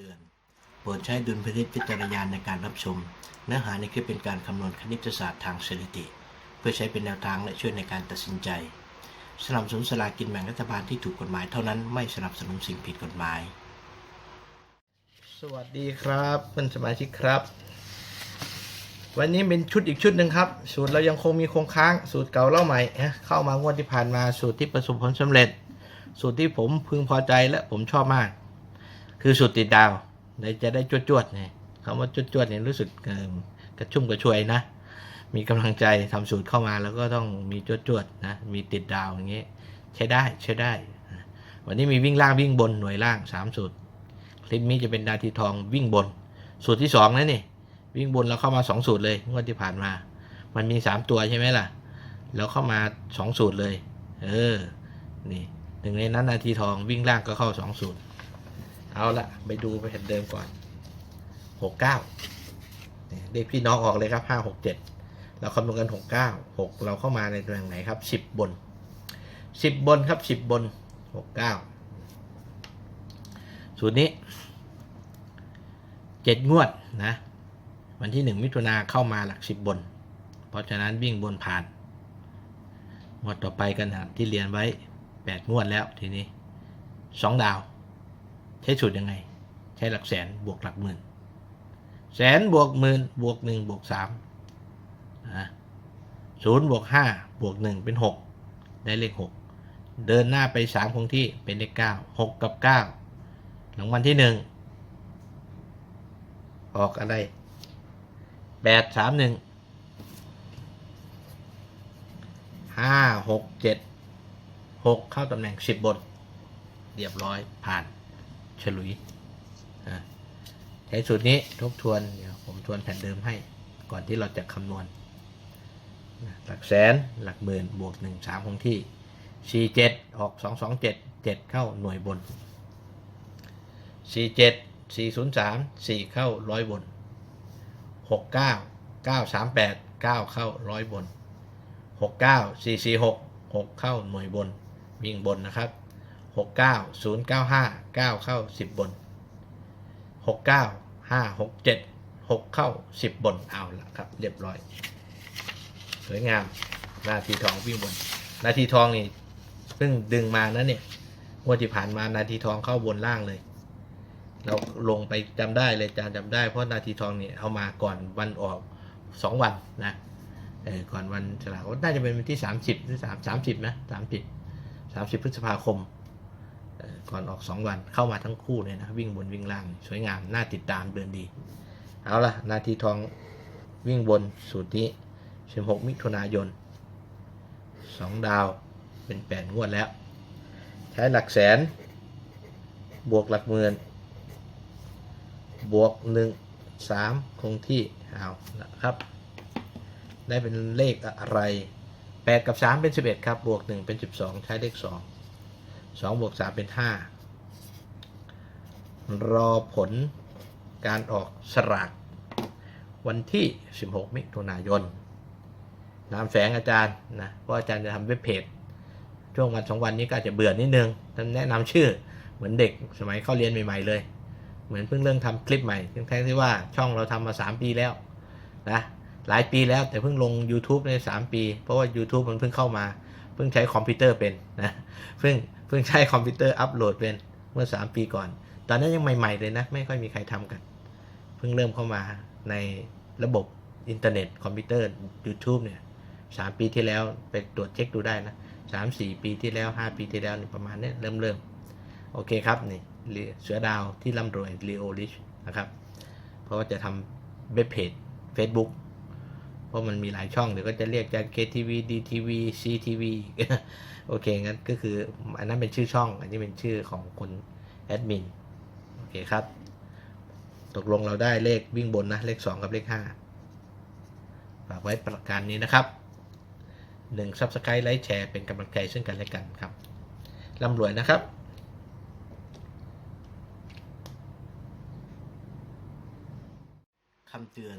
เตือน โปรดใช้ดุลพินิจพิจารณาในการรับชม เนื้อหาในคลิปเป็นการคำนวณคณิตศาสตร์ทางสถิติ เพื่อใช้เป็นแนวทางและช่วยในการตัดสินใจสนับสนุนสลากินแบ่งรัฐบาลที่ถูกกฎหมายเท่านั้นไม่สนับสนุนสิ่งผิดกฎหมาย สวัสดีครับเพื่อนสมาชิกครับ วันนี้เป็นชุดอีกชุดหนึ่งครับ สูตรเรายังคงมีคงค้าง สูตรเก่าเล่าใหม่เข้ามางวดที่ผ่านมาสูตรที่ประสบผลสำเร็จ สูตรที่ผมพึงพอใจและผมชอบมาก คือสูตรติดดาวเดี๋ยจะได้จวดจวดๆเนี่ยคำว่าจวดจดๆเนี่ยรู้สึกกระชุ่มกระชวยนะ มีกำลังใจทำสูตรเข้ามาแล้วก็ต้องมีจวดจดๆนะ มีติดดาวอย่างเงี้ยใช้ได้ใช้ได้ วันนี้มีวิ่งล่างวิ่งบนหน่วยล่างสามสูตร คลิปนี้จะเป็นนาทีทองวิ่งบน สูตรที่สองนะนี่ วิ่งบนเราเข้ามาสองสูตรเลยงวดที่ผ่านมา มันมีสามตัวใช่ไหมล่ะ แล้วเข้ามาสองสูตรเลย เออ นี่หนึ่งในนั้นนาทีทองวิ่งล่างก็เข้าสองสูตร เอาละไปดูไปแผ่นเดิมก่อนหกเก้าเด็กพี่น้องออกเลยครับห้าหกเจ็ดเราคำนวณกันหกเก้าหกเราเข้ามาในตำแหน่งไหนครับสิบบนสิบบนครับสิบบนหกเก้าสูตรนี้เจ็ดงวดนะวันที่หนึ่งมิถุนาเข้ามาหลักสิบบน เพราะฉะนั้นวิ่งบนผ่านงวดต่อไปกันนะที่เรียนไว้แปดงวดแล้วทีนี้สองดาว ใช้สูตรยังไง ใช้หลักแสนบวกหลักหมื่น แสนบวกหมื่นบวกหนึ่งบวกสามศูนย์บวกห้าบวกหนึ่งเป็นหกได้เลขหกเดินหน้าไปสามคงที่เป็นเลขเก้าหกกับเก้ารางวัลที่หนึ่งออกอะไรแปดสามหนึ่งห้าหกเจ็ดหกเข้าตำแหน่งสิบบนเรียบร้อยผ่าน ฉลุยใช้สูตรนี้ทบทวนเดี๋ยวผมทวนแผ่นเดิมให้ก่อนที่เราจะคำนวณ หลักแสนหลักหมื่นบวกหนึ่งสามคงที่สี่เจ็ดออกสองสองเจ็ดเจ็ดเข้าหน่วยบนสี่เจ็ดสี่ศูนย์สามสี่เข้าร้อยบนหกเก้าเก้าสามแปดเก้าเข้าร้อยบนหกเก้าสี่สี่หกหกเข้าหน่วยบนวิ่งบนนะครับ หกเก้าศูนย์เก้าห้าเก้าเข้าสิบบนหกเก้าห้าหกเจ็ดหกเข้าสิบบนเอาละครับ เรียบร้อย สวยงามนาทีทองวิ่งบน นาทีทองนี่เพิ่งดึงมานะเนี่ยงวดที่ผ่านมานาทีทองเข้าบนล่างเลย เราลงไปจำได้เลยจานจำได้เพราะนาทีทองเนี่ยเอามาก่อนวันออกสองวันนะเออก่อนวันฉลากน่าจะเป็นวันที่สามสิบหรือสามสามสิบนะสามสิบสามสิบพฤษภาคม ก่อนออกสองวันเข้ามาทั้งคู่เลยนะวิ่งบนวิ่งล่างสวยงามน่าติดตามเดินดี เอาละนาทีทองวิ่งบนสูตรนี้สิบหกมิถุนายนสองดาวเป็นแปดงวดแล้ว ใช้หลักแสน บวกหลักหมื่นบวกหนึ่งสามคงที่เอานะครับ ได้เป็นเลขอะไรแปดกับสามเป็นสิบเอ็ดครับ บวกหนึ่งเป็นสิบสองใช้เลขสอง สองบวกสามเป็นห้ารอผลการออกสลากวันที่ 16 มิถุนายนนามแฝงอาจารย์นะเพราะอาจารย์จะทำเว็บเพจ ช่วงวันสองวันนี้ก็อาจจะเบื่อนิดนึงท่านแนะนำชื่อเหมือนเด็กสมัยเข้าเรียนใหม่ ๆ เลย เหมือนเพิ่งเริ่มทำคลิปใหม่ทั้งๆที่ว่าช่องเราทำมา 3 ปีแล้วนะหลายปีแล้วแต่เพิ่งลง YouTube ใน 3 ปี เพราะว่า YouTube มันเพิ่งเข้ามา พิ่งใช้คอมพิวเตอร์เป็นนะเพิ่งเพิ่งใช้คอมพิวเตอร์อัปโหลดเป็นเมื่อ 3 ปีก่อน ตอนนั้นยังใหม่ ๆ เลยนะ ไม่ค่อยมีใครทำกัน เพิ่งเริ่มเข้ามาในระบบอินเทอร์เน็ตคอมพิวเตอร์ YouTube เนี่ยสามปีที่แล้วไปตรวจเช็คดูได้นะสามสี่ปีที่แล้วห้าปีที่แล้วนี่ประมาณเนี้ยเริ่มเริ่มโอเคครับนี่เสือดาวที่ร่ำรวย l ีโอลิชนะครับ เพราะว่าจะทำเว็บเพจ Facebook เพราะมันมีหลายช่องเดี๋ยวก็จะเรียกจาก KTV DTV CTV โอเคงั้นก็คืออันนั้นเป็นชื่อช่อง อันนี้เป็นชื่อของคนแอดมินโอเคครับ ตกลงเราได้เลขวิ่งบนนะ เลข 2 กับเลข5ฝากไว้ประการนี้นะครับ1 Subscribe ไลค์แชร์เป็นกำลังใจซึ่งกันและกันครับร่ำรวยนะครับคำเตือน